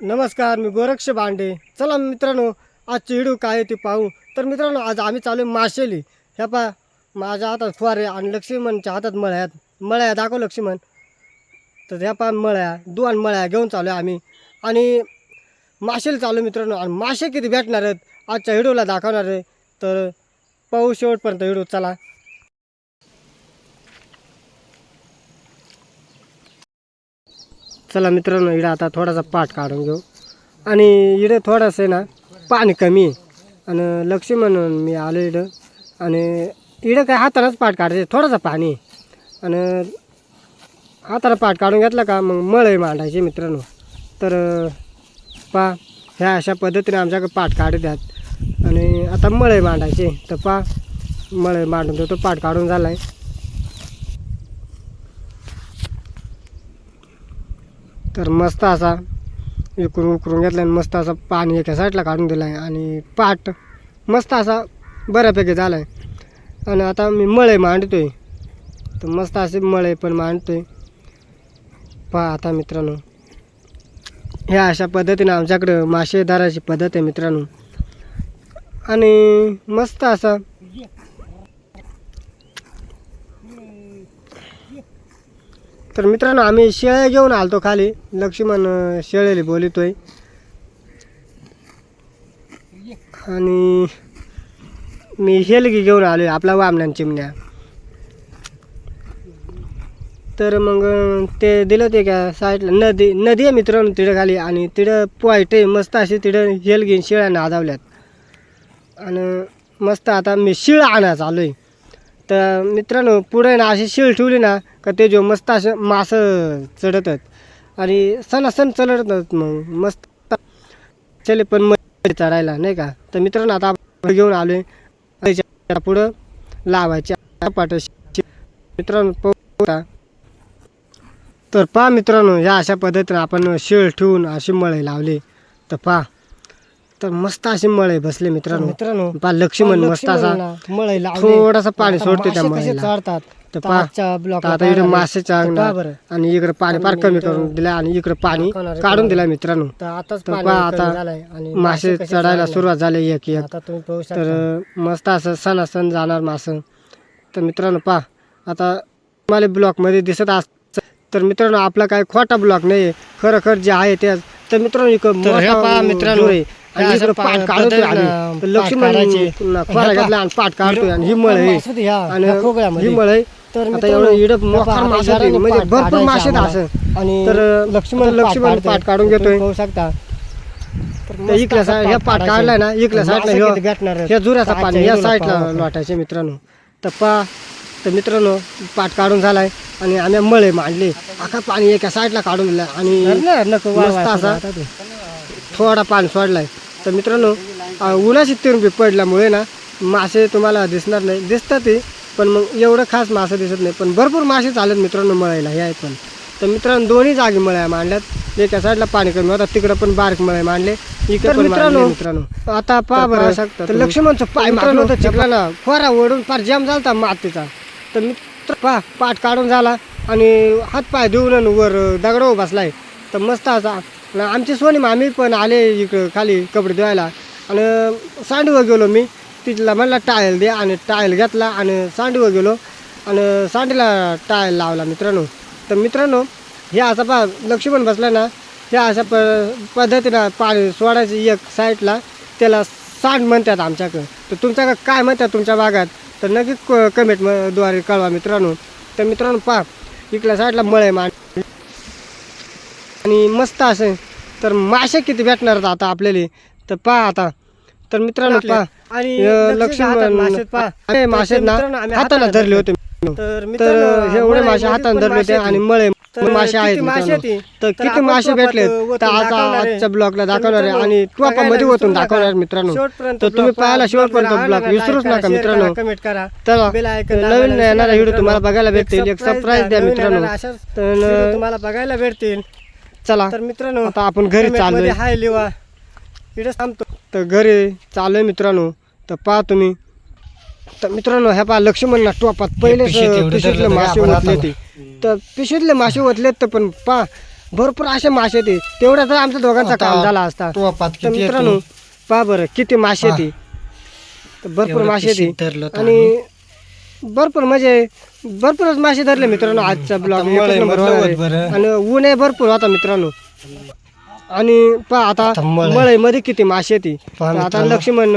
नमस्कार मी गोरक्ष बांडे चला मित्रांनो आजची चिडू काय आहे ते पाहू. तर मित्रांनो आज आम्ही चालू आहे माशेली. ह्या पा माझ्या हातात फुवारे आणि लक्ष्मणच्या हातात मळ्यात मळ्या दाखव लक्ष्मण तर ह्या पा मळ्या दोन मळ्या घेऊन चालू आहे आम्ही. आणि माशेला चालू मित्रांनो आणि मासे किती भेटणार आहेत आजच्या हिडूला दाखवणार आहे. तर पाहू शेवटपर्यंत हिडू चला. चला मित्रांनो इडं आता थोडासा पाठ काढून घेऊ. आणि इडं थोडंसं आहे ना पाणी कमी आहे. आणि लक्ष्मी म्हणून मी आलो इडं. आणि इडं काय हातानंच पाठ काढायचं थोडंसं पाणी आणि हाताला पाठ काढून घेतला का मग मळही मांडायचे मित्रांनो. तर पा ह्या अशा पद्धतीने आमच्याकडे पाठ काढत आहेत आणि आता मळही मांडायचे तर पा मळही मांडून देतो पाठ काढून झाला आहे तर मस्त असा इकडून उकरून घेतला आणि मस्त असा पाणी एका साईडला काढून दिला आहे. आणि पाट मस्त असा बऱ्यापैकी झाला आहे आणि आता मी मळे आहे तर मस्त असे मळे पण मांडतो आहे पहा आता मित्रांनो. ह्या अशा पद्धतीनं आमच्याकडं मासे धरायची पद्धत आहे मित्रांनो. आणि मस्त असा तर मित्रांनो आम्ही शेळ्या घेऊन आलतो खाली. लक्ष्मण शेळ्याला बोलितोय. आणि मी हेलगी घेऊन आलो आहे आपला वामनान चिमण्या. तर मग ते दिलं ते का साईडला. नदी नदी आहे मित्रांनो तिथं खाली आणि तिथं पॉईंट आहे. मस्त असे तिथं हेलगी शेळ्या नादावल्यात. आणि मस्त आता मी शिळ आणायचं आलो आहे तर मित्रांनो पुढे ना अशी शिळ ठेवली ना का ते जो मस्त असं मासं चढतात. आणि सणासण चढतात मग मस्त. चले पण मग चढायला नाही का? तर मित्रांनो आता घेऊन आलो आहे पुढं लावायच्या पाठ मित्रांनो पाहता तर पहा मित्रांनो ह्या अशा पद्धतीनं आपण शिळ ठेवून अशी मळे लावले. तर पहा. तर मस्त असे मळे बसले मित्रांनो. मित्रांनो पहा लक्ष्मण मस्त असा मळई थोडासा पाणी सोडते त्या मळीला. चढतात? तर तर आता इकडे मासेच्या अंगणात बरं. आणि इकडे पाणी फार कमी करून दिलं आणि इकडे पाणी काढून दिलं मित्रांनो. तर कमी आता मासे चढायला. सुरुवात झाली एक एक. तर मस्त असं सणासण जाणार मासं. तर मित्रांनो पहा आता तुम्हाला ब्लॉकमध्ये दिसत अस तर मित्रांनो आपला काय खोटा ब्लॉक नाही खरं खरं जे आहे ते तर मित्रांनो मित्रांनो. आणि हे इकडं काढतोय आम्ही पद्धतीनं तर लक्ष्मण हे खोरा. घेतला आणि पाठ काढतोय आणि ही मळ आहे मासे होते ह्या, आणि. ही मळ आहे आता एवढं हे मोकार मासे म्हणजे भरपूर मासे. असं आणि तर लक्ष्मण लक्ष्मण पाठ काढून. घेतोय पाहू शकता साईड ह्या पाठ काढलाय ना इकडल्या साईडला ह्यो- आहेत? ह्या जुऱ्याचा पाणी या साईडला. लोटायचे मित्रांनो तर पा तर मित्रांनो पाठ काढून झालाय आणि आम्ही मळे मांडले अख्खा पाणी एका साईडला काढून दिलं आणि. थोडा पाणी सोडलाय तर मित्रांनो उन्हाची तिरपी पडल्यामुळे ना मासे तुम्हाला दिसणार नाही. दिसतात ते पण मग एवढं खास मासे दिसत नाही. पण भरपूर मासे चालत मित्रांनो मळायला हे आहेत पण तर मित्रांनो दोन्ही जागी मळ्या मांडल्यात. एका साईडला पाणी कमी होतं तिकडं पण बारीक मळे मांडले. इकडे पण मित्रांनो मित्रांनो. आता पहा बरं. तर लक्ष्मणचं पाय मागलं होतं चिखला ना खोरा ओढून फार जाम झालता मातीचा. तर मित्र पहा पाठ काढून झाला आणि हात पाय देऊन वर दगडावर बसलाय. तर मस्त असा आणि आमची सोनी मामी पण आले इकडं खाली कपडे धुवायला. आणि सांडवर गेलो मी. तिथला म्हणला टायल दे. आणि टायल घेतला आणि सांडवर गेलो. आणि सांडीला टायल लावला मित्रांनो. तर मित्रांनो हे असा पा लक्ष्मण बसला ना ह्या अशा प पद्धतीनं पाणी सोडायचं एक साईडला त्याला सांड म्हणतात आमच्याकडं. तर तुमच्याकडं काय म्हणतात तुमच्या भागात? तर नक्की क कमेंटद्वारे कळवा मित्रांनो. तर मित्रांनो पहा इकडल्या साईडला मळे मान आणि मस्त असे. तर मासे किती भेटणार आता आपल्याला? तर पहा आता. तर मित्रांनो पहा. आणि लक्ष्मण मासे ना हाताने हाताने धरले होते. तर हे एवढे मासे हाताने धरले होते आणि. मळे मासे आहेत? तर किती मासे भेटले? तर. आजच्या ब्लॉगला तर दाखवणार आहे आणि बघायला ओतून विसरू दाखवणार. मित्रांनो. तर तुम्ही पाहायला पहा. शेवटपर्यंत ब्लॉग आवडला, विसरूच नका मित्रांनो. तर नवीन येणारा व्हिडिओ तुम्हाला. बघायला भेटेल एक सरप्राईज द्या मित्रांनो. तर तुम्हाला बघायला भेटतील. चला तर मित्रांनो आता आपण घरी चाललोय. हाय लिवा. इकडे थांबतो. तर घरी चाललोय मित्रांनो. तर पहा तुम्ही. तर मित्रांनो ह्या पहा लक्ष्मणला टोपात पिशवीतले धरले मासे आपण ओतले ते. तर पिशवीतले मासे ओतलेत तर पण पहा भरपूर असे मासे येते तेवढा तर आमच्या दोघांचा काम झाला असता. तर किती मित्रांनो? पहा बरं किती मासे. येते तर भरपूर मासे येते आणि भरपूर म्हणजे भरपूरच मासे धरले मित्रांनो आजचा ब्लॉग. आणि ऊन आहे. भरपूर होता मित्रांनो. आणि पहा आता आता मळई. मळईमध्ये किती मासे येते आता. लक्ष्मण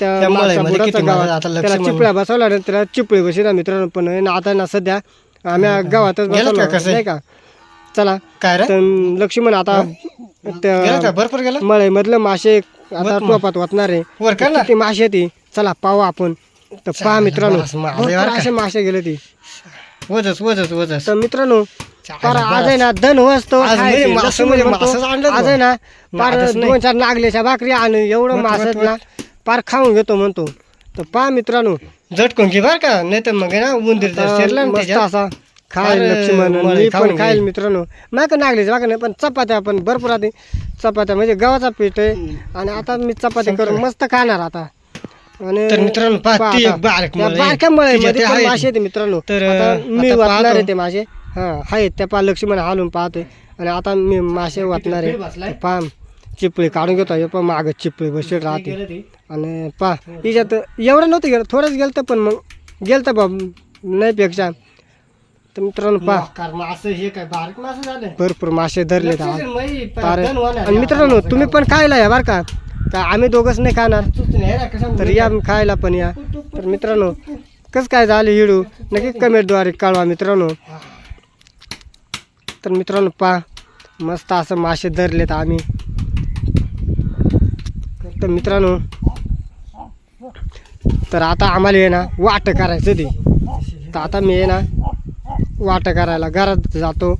आता त्याला चिपळ्या बसवला आणि त्याला चिपळी बसला मित्रांनो. पण ना आता ना सध्या आम्ही गावातच बसवलो कसं? नाही का? चला. काय लक्ष्मण आता भरपूर मळईमधलं मासे आता. टोपात वाटणार आहे. ना मासे ती चला पाहू आपण. तर पहा मित्रांनो भरपूर? असे मासे गेले ती. वजस वजस वजस. तर मित्रांनो पार. आज आहे ना धन वसतो आज मासं म्हणजे मासंच आणलं आज आहे ना पार नादच नाही. दोन चार नागल्याच्या भाकरी आणि एवढं मासत. ना पार खाऊन घेतो म्हणतो. तर पहा मित्रांनो. झटकून घे बर का नाही तर मग आहे ना उंदीर जर शिरला ना मस्त त्याच्यात, असा खायला लक्ष्मण मी खाऊन पण खाईल घे. मित्रांनो का नागलीच्या भाकरी नाही पण चपात्या पण भरपूर आधी. चपात्या म्हणजे गव्हाचा पीठ आहे. आणि आता मी चपात्या करून मस्त खाणार आता. तर मित्रांनो, पहा, पहा ती. एक बारीक. बारक्या मासे ती. येते मित्रांनो. तर, आता आता मी वाचणार पाहतो. आहे ते मासे. हा आहेत. त्या पा लक्ष्मण हालून पाहतोय. आणि आता मी मासे वाचणार आहे. पहा चिपळी काढून घेतो. हे पण माग चिपळी बसेल राहते. आणि पा हिच्यात एवढं नव्हतं गेलं. थोडंच गेलं तर पण मग गेलं तर बा नाही पेक्षा. तर मित्रांनो पा मासं हे काय बारीक मासं झालं. भरपूर मासे धरले. आणि मित्रांनो तुम्ही पण खायला या बरं का. तर आम्ही दोघंच नाही खाणार. तर या खायला पण या. तर मित्रांनो कसं काय झालं हिडू? नक्की कमेंटद्वारे कळवा मित्रांनो. तर मित्रांनो पा मस्त असं मासे धरलेत आम्ही. तर मित्रांनो तर आता आम्हाला ये ना वाट करायचं ते. तर आता मी ये ना वाट करायला घरात जातो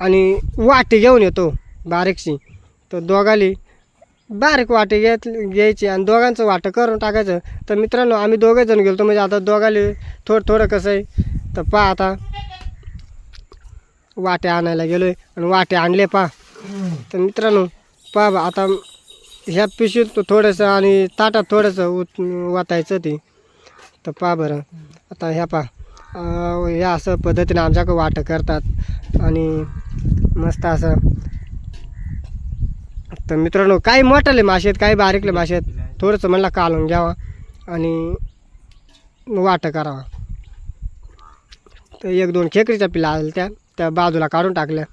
आणि वाट घेऊन येतो बारीकशी. तर दोघाली बारीक वाटे घेत घ्यायची आणि दोघांचं वाटं करून टाकायचं. तर मित्रांनो आम्ही दोघे जण गेलो म्हणजे आता दोघाले थोडं थोडं कसं आहे? तर पहा आता. वाटे आणायला गेलो आहे आणि वाटे आणले पहा. तर मित्रांनो पहा बा, आता ह्या पिशवीत थोडंसं आणि ताटात थोडंसं उत वाटायचं ते. तर पहा बरं. आता ह्या पहा. ह्या असं पद्धतीने आमच्याकडं वाटं करतात. आणि मस्त असं तर मित्रांनो काही मोठाले मासे आहेत काही बारीकले मासे आहेत थोडंसं म्हणला कालून घ्यावा आणि वाटं करावा. तर एक दोन खेकडीच्या पिला आल्या त्या त्या बाजूला काढून टाकल्या.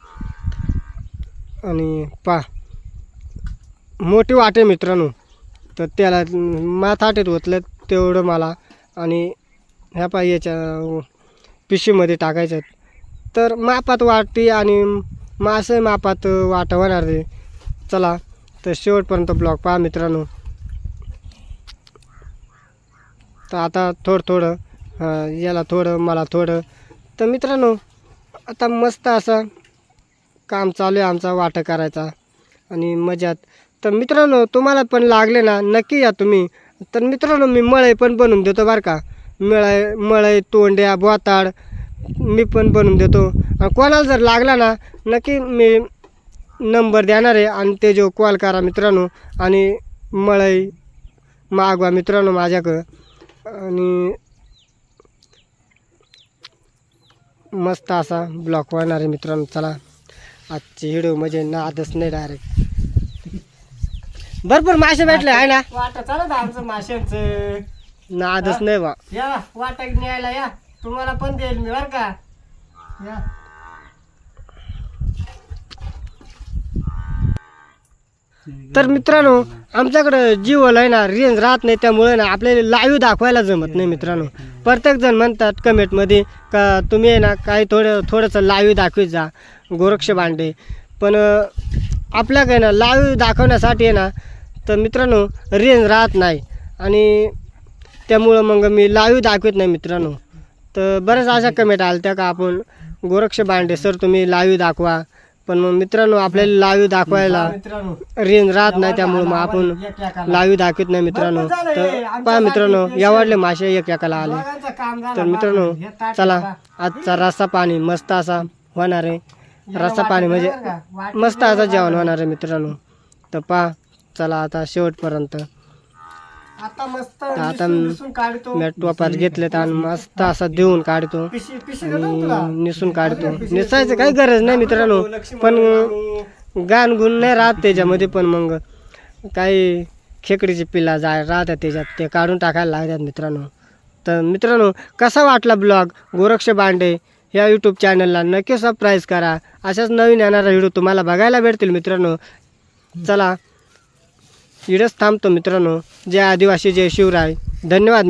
आणि पा मोठी वाटे मित्रांनो. तर त्याला माथाटेत ओतलं तेवढं मला आणि ह्या पा याच्या पिशवीमध्ये टाकायचं आहेत. तर मापात वाटी आणि मासे मापात वाटं होणार ते चला तर शेवटपर्यंत ब्लॉग पहा मित्रांनो. तर आता थोडं थोडं याला थोडं मला थोडं. तर मित्रांनो आता मस्त असं काम चालू आहे आमचा वाटं करायचा आणि मजात तर मित्रांनो तुम्हाला पण लागले ना नक्की या तुम्ही. तर मित्रांनो मी मळई पण बनवून देतो बरं का. मळई मळई तोंड्या बोताड मी पण बनवून देतो. कोणाला जर लागला ना नक्की मी नंबर देणार आहे. आणि ते जो कॉल करा मित्रांनो आणि मळई मागवा मित्रांनो माझ्याकडं. आणि मस्त असा ब्लॉक होणार आहे मित्रांनो. चला आजची व्हिडिओ म्हणजे नादच नाही डायरेक्ट भरपूर मासे भेटले आहे ना? वाटं चालत आमचं माशांचं. नादच नाही बा. या वाटा न्यायला या. तुम्हाला पण देईल मी बर का? या. तर मित्रांनो आमच्याकडं जिओल आहे ना रेंज राहत नाही त्यामुळे ना आपल्याला लाईव्ह दाखवायला जमत नाही मित्रांनो. प्रत्येकजण म्हणतात कमेंटमध्ये का तुम्ही आहे ना काही थोडं थोडंसं लाईव्ह दाखवीत जा गोरक्ष भांडे. पण आपल्या काय ना लाईव्ह दाखवण्यासाठी आहे ना तर मित्रांनो रेंज राहत नाही. आणि त्यामुळं मग मी लाईव्ह दाखवत नाही मित्रांनो. तर बऱ्याच अशा कमेंट आल्या त्या का आपण गोरक्ष भांडे सर तुम्ही लाईव्ह दाखवा. पण मग मित्रांनो आपल्याला लाईव्ह दाखवायला मित्रांनो. रेंज राहत नाही त्यामुळे मग आपण लाईव्ह दाखवत नाही मित्रांनो. तर पहा मित्रांनो एवढले मासे एक एकाला आले. तर मित्रांनो चला. आजचा रस्सा पाणी मस्त असा होणार आहे. रस्सा पाणी म्हणजे मस्त असं जेवण होणार आहे मित्रांनो. तर पहा चला आता शेवटपर्यंत. आता मस्त आता निसून- निसून काढतो. मी टोपात घेतलेत आणि मस्त असा देऊन काढतो. पिशी पिशी देतो ना तुला? आणि निसून काढतो. निसायचं काही गरज नाही मित्रांनो पण गाण गुण नाही राहत त्याच्यामध्ये पण मग. काही खेकडीचे पिल्ला जाय राहतात त्याच्यात ते काढून टाकायला लागतात मित्रांनो. तर मित्रांनो कसा वाटला ब्लॉग? गोरक्ष बांडे या यूट्यूब चॅनलला नक्की सबस्क्राईब करा. अशाच नवीन येणारा व्हिडिओ तुम्हाला बघायला भेटतील मित्रांनो. चला इडच थांबतो मित्रांनो. जय आदिवासी जय शिवराय. धन्यवाद.